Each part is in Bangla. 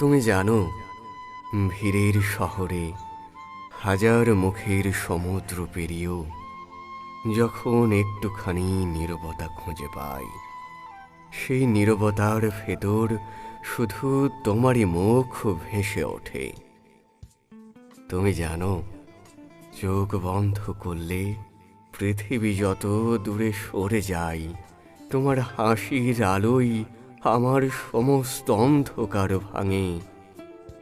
তুমি জানো, ভিড়ের শহরে হাজার মুখের সমুদ্র পেরিয়েও যখন একটুখানি নীরবতা খুঁজে পাই, সেই নীরবতার ভেতর শুধু তোমারই মুখ ভেসে ওঠে। তুমি জানো, চোখ বন্ধ করলে পৃথিবী যত দূরে সরে যায়, তোমার হাসির আলোই আমার সমস্ত অন্ধকার ভাঙে।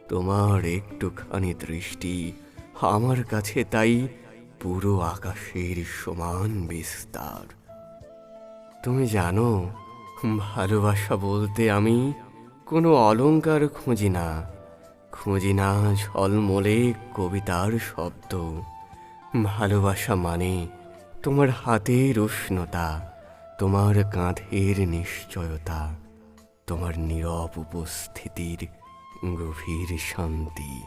তোমার একটুখানি দৃষ্টি আমার কাছে তাই পুরো আকাশের সমান বিস্তার। তুমি জানো, ভালোবাসা বলতে আমি কোনো অলংকার খুঁজি না। খুঁজি না ঝলমলে কবিতার শব্দ। ভালোবাসা মানে তোমার হাতের উষ্ণতা, তোমার কাঁধের নিশ্চয়তা। তোমার নীরব উপস্থিতির গভীর শান্তি।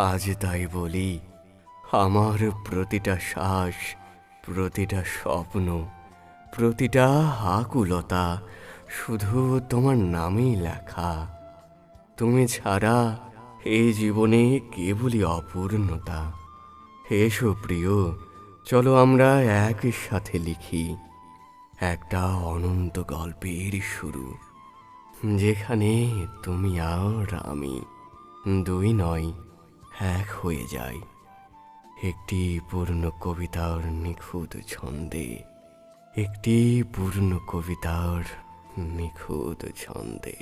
আজ তাই বলি, আমার প্রতিটা শ্বাস, প্রতিটা স্বপ্ন, প্রতিটা আকুলতা শুধু তোমার নামেই লেখা। তুমি ছাড়া এই জীবনে কেবলই অপূর্ণতা। এসো প্রিয়, চলো আমরা একই সাথে লিখি। একটা অনন্ত গল্পের শুরু, যেখানে তুমি আর আমি দুই নয়, এক হয়ে যাই। একটি পূর্ণ কবিতার নিখুঁত ছন্দে, একটি পূর্ণ কবিতার নিখুঁত ছন্দে।